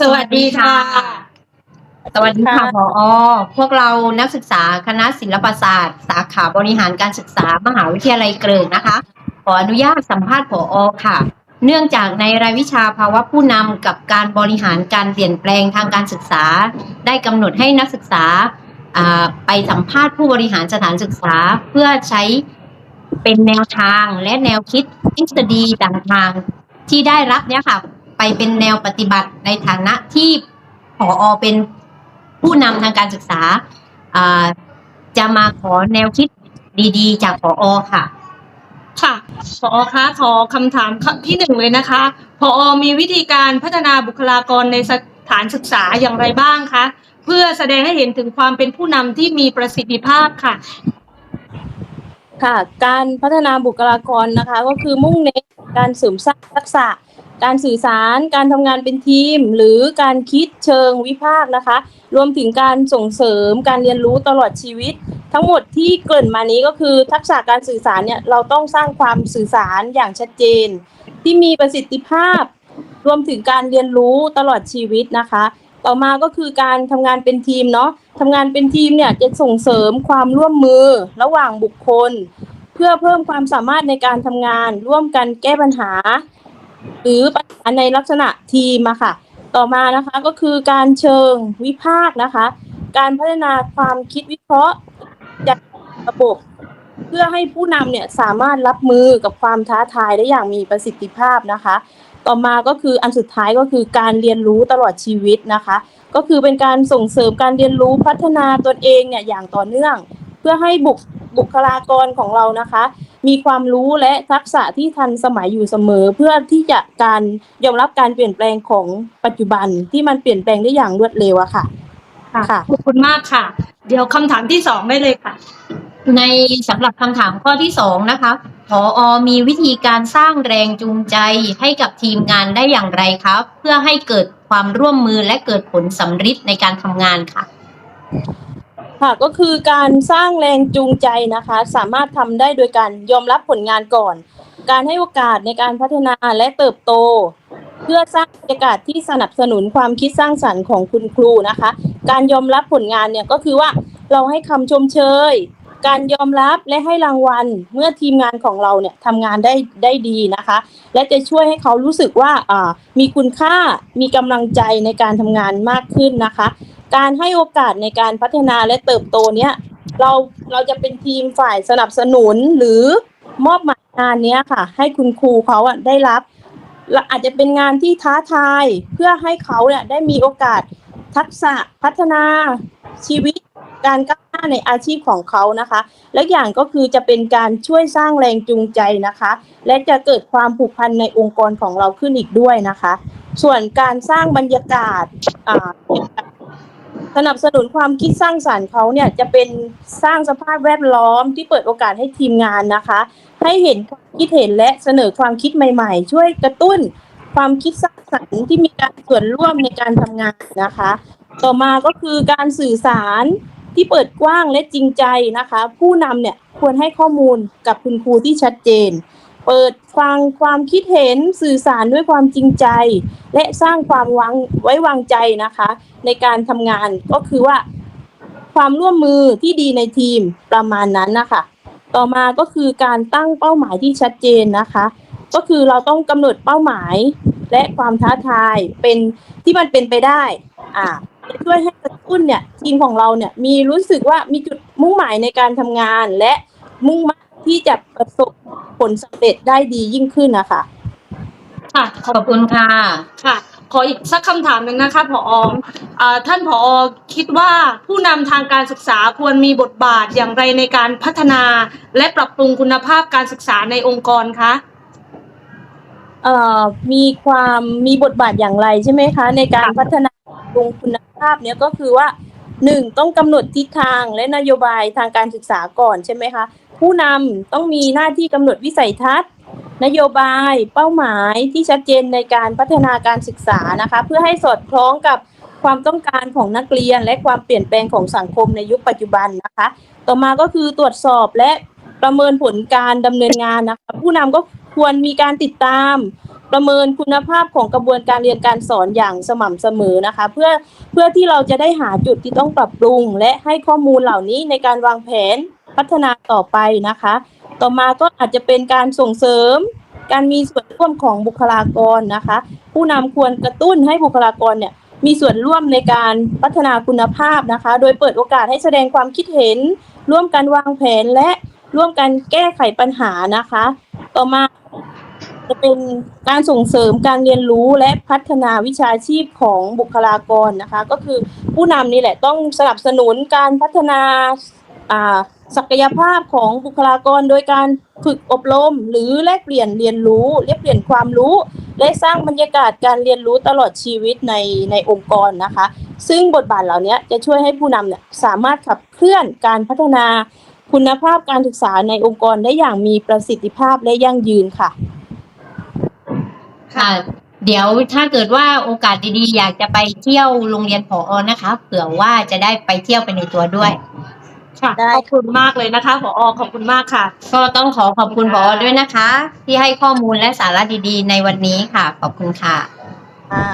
สวัสดีค่ะ สวัสดีค่ะผอพวกเรานักศึกษาคณะศิลปศาสตร์ สาขาบริหารการศึกษามหาวิทยาลัยเกริกนะคะ ขออนุญาตสัมภาษณ์ผอค่ะ เนื่องจากในรายวิชาภาวะผู้นำกับการบริหารการเปลี่ยนแปลงทางการศึกษา ได้กำหนดให้นักศึกษาอ่าไปสัมภาษณ์ผู้บริหารสถานศึกษาเพื่อใช้เป็นแนวทางและแนวคิดทฤษฎีต่างๆที่ได้รับเนี่ยค่ะ ไปเป็นแนวปฏิบัติในฐานะที่ผอเป็นผู้นำทางการศึกษาอ่าจะมาขอแนวคิดดีๆ จากผอค่ะ ค่ะพอคะขอคำถามที่หนึ่งเลยนะคะพอมีวิธีการพัฒนาบุคลากรในสถานศึกษาอย่างไรบ้างคะเพื่อแสดงให้เห็นถึงความเป็นผู้นำที่มีประสิทธิภาพค่ะค่ะการพัฒนาบุคลากรนะคะ ก็คือมุ่งเน้นการเสริมสร้างทักษะ การสื่อสาร การทำงานเป็นทีม หรือการคิดเชิงวิพากษ์นะคะ รวมถึงการส่งเสริมการเรียนรู้ตลอดชีวิต ทั้งหมดที่เกริ่นมานี้ก็คือทักษะการสื่อสารเนี่ยเราต้องสร้างความสื่อสารอย่างชัดเจน ที่มีประสิทธิภาพ รวมถึงการเรียนรู้ตลอดชีวิตนะคะ ต่อมาก็คือการทำงานเป็นทีมเนาะทำงานเป็นทีมเนี่ยจะส่งเสริมความร่วมมือระหว่างบุคคล เพื่อเพิ่มความสามารถในการทำงานร่วมกันแก้ปัญหา หรือปัญหาในลักษณะทีมอะค่ะ ต่อมานะคะก็คือการเชิงวิพากษ์นะคะ การพัฒนาความคิดวิเคราะห์จากระบบ เพื่อให้ผู้นำเนี่ยสามารถรับมือกับความท้าทายได้อย่างมีประสิทธิภาพนะคะ ต่อมาก็คืออันสุดท้ายก็คือการเรียนรู้ตลอดชีวิตนะคะ ก็คือเป็นการส่งเสริมการเรียนรู้พัฒนาตนเองเนี่ยอย่างต่อเนื่อง เพื่อให้บุคบุคลากรของเรานะคะ มีความรู้และทักษะที่ทันสมัยอยู่เสมอ เพื่อที่จะการยอมรับการเปลี่ยนแปลงของปัจจุบันที่มันเปลี่ยนแปลงได้อย่างรวดเร็วอะค่ะค่ะขอบคุณมากค่ะ เดี๋ยวคำถามที่สองได้เลยค่ะ ในสำหรับคำถามข้อที่สองนะคะผอมีวิธีการสร้างแรงจูงใจให้กับทีมงานได้อย่างไรครับ เพื่อให้เกิดความร่วมมือและเกิดผลสำฤทธิ์ในการทำงานค่ะ ค่ะก็คือการสร้างแรงจูงใจนะคะ สามารถทำได้โดยการยอมรับผลงานก่อน การให้โอกาสในการพัฒนาและเติบโต เพื่อสร้างบรรยากาศที่สนับสนุนความคิดสร้างสรรค์ของคุณครูนะคะ การยอมรับผลงานเนี่ยก็คือว่าเราให้คำชมเชย การยอมรับและให้รางวัลเมื่อทีมงานของเราเนี่ยทำงานได้ได้ดีนะคะ และจะช่วยให้เขารู้สึกว่าอ่ามีคุณค่ามีกำลังใจในการทำงานมากขึ้นนะคะ การให้โอกาสในการพัฒนาและเติบโตเนี้ยเราเราจะเป็นทีมฝ่ายสนับสนุนหรือมอบหมายงานเนี้ยค่ะ ให้คุณครูเขาอะได้รับและอาจจะเป็นงานที่ท้าทายเพื่อให้เขาเนี่ยได้มีโอกาสทักษะพัฒนาชีวิตการก้าวหน้าในอาชีพของเขานะคะ และอย่างก็คือจะเป็นการช่วยสร้างแรงจูงใจนะคะ และจะเกิดความผูกพันในองค์กรของเราขึ้นอีกด้วยนะคะ ส่วนการสร้างบรรยากาศอ่า สนับสนุนความคิดสร้างสรรค์เขาเนี่ยจะเป็นสร้างสภาพแวดล้อมที่เปิดโอกาสให้ทีมงานนะคะ ให้เห็นความคิดเห็นและเสนอความคิดใหม่ ๆ ช่วยกระตุ้นความคิดสร้างสรรค์ที่มีการส่วนร่วมในการทำงานนะคะ ต่อมาก็คือการสื่อสารที่เปิดกว้างและจริงใจนะคะ ผู้นำเนี่ยควรให้ข้อมูลกับคุณครูที่ชัดเจน เปิดฟังความคิดเห็นสื่อสารด้วยความจริงใจ และสร้างความวางไว้วางใจนะคะ ในการทำงานก็คือว่า ความร่วมมือที่ดีในทีมประมาณนั้นนะคะต่อมาก็คือการตั้งเป้าหมายที่ชัดเจนนะคะ ก็คือเราต้องกำหนดเป้าหมายและความท้าทายเป็นที่มันเป็นไปได้อ่าช่วยให้กระตุ้นเนี่ยทีมของเราเนี่ยมีรู้สึกว่ามีจุดมุ่งหมายในการทำงานและมุ่งมั่น ที่จะประสบผลสำเร็จได้ดียิ่งขึ้นนะคะ ค่ะ ขอบคุณค่ะ ค่ะ ขออีกสักคำถามหนึ่งนะคะผออ่าท่านผอคิดว่าผู้นำทางการศึกษาควรมีบทบาทอย่างไรในการพัฒนา และปรับปรุงคุณภาพการศึกษาในองค์กรคะเอ่อมีความมีบทบาทอย่างไรใช่ไหมคะ ในการพัฒนาปรุงคุณภาพเนี่ยก็คือว่าหนึ่งต้องกำหนดทิศทางและนโยบายทางการศึกษาก่อนใช่ไหมคะ ผู้นำต้องมีหน้าที่กำหนดวิสัยทัศน์ นโยบายเป้าหมายที่ชัดเจนในการพัฒนาการศึกษานะคะ เพื่อให้สอดคล้องกับความต้องการของนักเรียนและความเปลี่ยนแปลงของสังคมในยุคปัจจุบันนะคะ ต่อมาก็คือตรวจสอบและประเมินผลการดำเนินงานนะคะ ผู้นำก็ควรมีการติดตาม ประเมินคุณภาพของกระบวนการเรียนการสอนอย่างสม่ำเสมอนะคะ เพื่อเพื่อที่เราจะได้หาจุดที่ต้องปรับปรุง และให้ข้อมูลเหล่านี้ในการวางแผน พัฒนาต่อไปนะคะ ต่อมาก็อาจจะเป็นการส่งเสริม การมีส่วนร่วมของบุคลากรนะคะ ผู้นำควรกระตุ้นให้บุคลากรเนี่ยมีส่วนร่วมในการพัฒนาคุณภาพนะคะ โดยเปิดโอกาสให้แสดงความคิดเห็น ร่วมกันวางแผนและร่วมกันแก้ไขปัญหานะคะ ต่อมาจะเป็นการส่งเสริมการเรียนรู้และพัฒนาวิชาชีพของบุคลากรนะคะ ก็คือผู้นำนี่แหละต้องสนับสนุนการพัฒนาอ่า ศักยภาพของบุคลากรโดยการฝึกอบรม หรือแลกเปลี่ยนเรียนรู้แลกเปลี่ยนความรู้ และสร้างบรรยากาศการเรียนรู้ตลอดชีวิตในในองค์กรนะคะ ซึ่งบทบาทเหล่านี้จะช่วยให้ผู้นำเนี่ยสามารถขับเคลื่อนการพัฒนาคุณภาพการศึกษาในองค์กรได้อย่างมีประสิทธิภาพและยั่งยืนค่ะ ค่ะ เดี๋ยวถ้าเกิดว่าโอกาสดีๆ อยากจะไปเที่ยวโรงเรียนผอนะคะ เผื่อว่าจะได้ไปเที่ยวไปในตัวด้วย ค่ะได้ ขอบคุณมากเลยนะคะผอขอบคุณมากค่ะ ก็ต้องขอขอบคุณผอด้วยนะคะ ที่ให้ข้อมูลและสาระดีๆ ในวันนี้ค่ะ ขอบคุณค่ะอ่า